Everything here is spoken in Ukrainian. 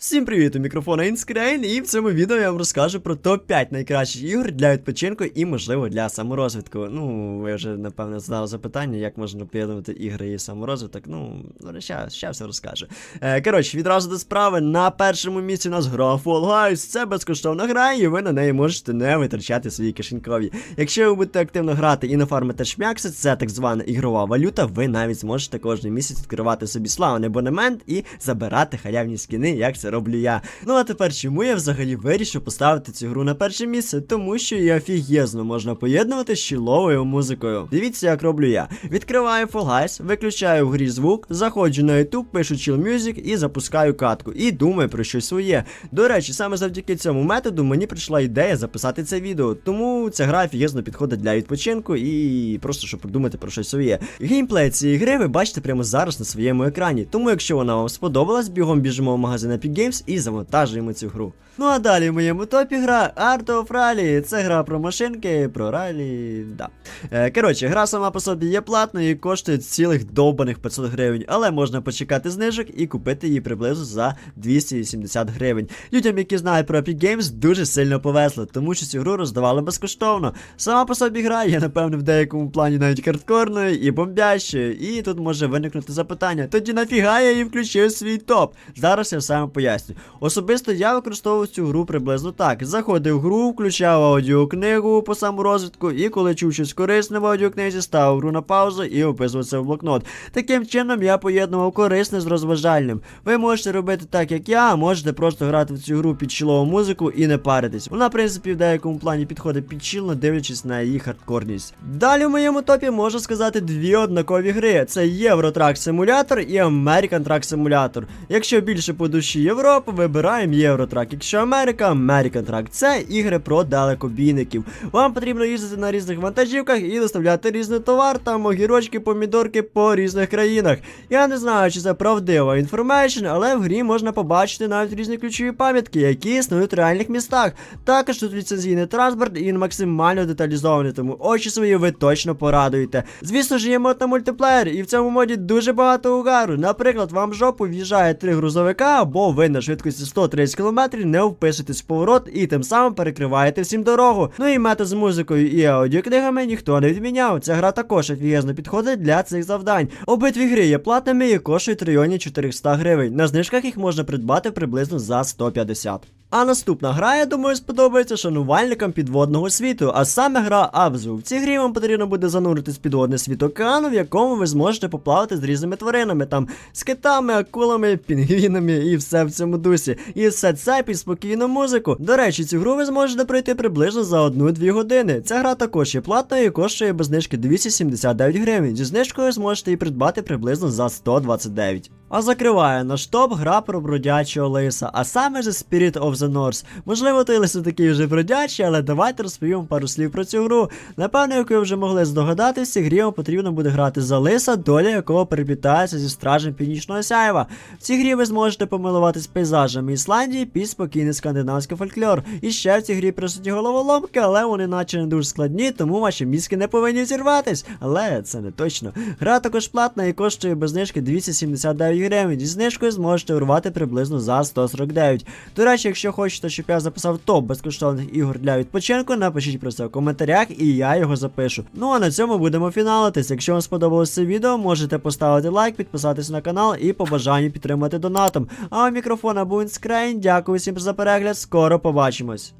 Всім привіт, у мікрофона Інскрейн, і в цьому відео я вам розкажу про топ-5 найкращих ігор для відпочинку і, можливо, для саморозвитку. Ну, ви вже, напевно, задали запитання, як можна поєднувати ігри і саморозвиток. Ну, ще, все розкажу. Е, коротше, відразу до справи. На першому місці у нас гра Fall Guys. Це безкоштовна гра, і ви на неї можете не витрачати свої кишенькові. Якщо ви будете активно грати і нафармите шмякси, це так звана ігрова валюта, ви навіть зможете кожен місяць відкривати собі славний абонемент і забирати халявні скіни, як це роблю я. Ну а тепер чому я взагалі вирішив поставити цю гру на перше місце? Тому що її офігезно можна поєднувати з чіловою музикою. Дивіться, як роблю я. Відкриваю Fall Guys, виключаю в грі звук, заходжу на YouTube, пишу Chill Music і запускаю катку. І думаю про щось своє. До речі, саме завдяки цьому методу мені прийшла ідея записати це відео. Тому ця гра офігезно підходить для відпочинку і просто щоб подумати про щось своє. Геймплей цієї гри ви бачите прямо зараз на своєму екрані. Тому, якщо вона вам сподобалась, бігом біжимо в магазин Epic Games і завантажуємо цю гру. Ну а далі в моєму топі гра Art of Rally. Це гра про машинки, про ралі. Да. Е, коротше, гра сама по собі є платною і коштує цілих довбаних 500 гривень, але можна почекати знижок і купити її приблизно за 270 гривень. Людям, які знають про Epic Games, дуже сильно повезло, тому що цю гру роздавали безкоштовно. Сама по собі гра є, напевно, в деякому плані навіть хардкорною і бомбящою. І тут може виникнути запитання: тоді нафіга я її включив свій топ? Зараз я все вам поясню. Особисто я використовував цю гру приблизно так: заходив в гру, включав аудіокнигу по саморозвитку, і коли чув щось корисне в аудіокнизі, ставив гру на паузу і описував це в блокнот. Таким чином я поєднував корисне з розважальним. Ви можете робити так, як я, а можете просто грати в цю гру під чілову музику і не паритись. Вона, в принципі, в деякому плані підходить під чілно, дивлячись на її хардкорність. Далі в моєму топі можу сказати дві однакові гри: це Євротрак Симулятор і American Truck Simulator. Якщо більше по душі Європи, вибираємо Євротрак. Якщо Америка, American Truck. Це ігри про далекобійників. Вам потрібно їздити на різних вантажівках і доставляти різний товар, там огірочки, помідорки по різних країнах. Я не знаю, чи це правдива інформація, але в грі можна побачити навіть різні ключові пам'ятки, які існують в реальних містах. Також тут ліцензійний транспорт і він максимально деталізований, тому очі свої ви точно порадуєте. Звісно ж, є мод на мультиплеєр, і в цьому моді дуже багато угару. Наприклад, вам в жопу в'їжджає три грузовика, або ви на швидкості 130 км не впишетесь в поворот і тим самим перекриваєте всім дорогу. Ну і мета з музикою і аудіокнигами ніхто не відміняв. Ця гра також офігезно підходить для цих завдань. Обидві гри є платними і коштують в районі 400 гривень. На знижках їх можна придбати приблизно за 150. А наступна гра, я думаю, сподобається шанувальникам підводного світу, а саме гра Абзу. В цій грі вам потрібно буде зануритись в підводний світ океану, в якому ви зможете поплавати з різними тваринами, там з китами, акулами, пінгвінами і все в цьому дусі. І все це під спокійну музику. До речі, цю гру ви зможете пройти приблизно за 1-2 години. Ця гра також є платною і коштує без знижки 279 гривень. Зі знижкою зможете її придбати приблизно за 129. А закриває наш топ гра про бродячого лиса, а саме же Spirit of the North. Можливо, той лиси такий вже бродячий, але давайте розповім пару слів про цю гру. Напевно, як ви вже могли здогадатися, грі вам потрібно буде грати за лиса, доля якого переплітається зі стражем північного сяєва. В цій грі ви зможете помилуватись пейзажами Ісландії під спокійний скандинавський фольклор. І ще в цій грі присутні головоломки, але вони наче не дуже складні, тому ваші мізки не повинні зірватись. Але це не точно. Гра також платна і коштує без знижки 279 гривень. Зі знижкою зможете урвати приблизно за 149. До речі, якщо хочете, щоб я записав топ безкоштовних ігор для відпочинку, напишіть про це в коментарях і я його запишу. Ну а на цьому будемо фіналитись. Якщо вам сподобалось це відео, можете поставити лайк, підписатись на канал і по бажанню підтримати донатом. А у мікрофона був Інскрейн. Дякую всім за перегляд. Скоро побачимось.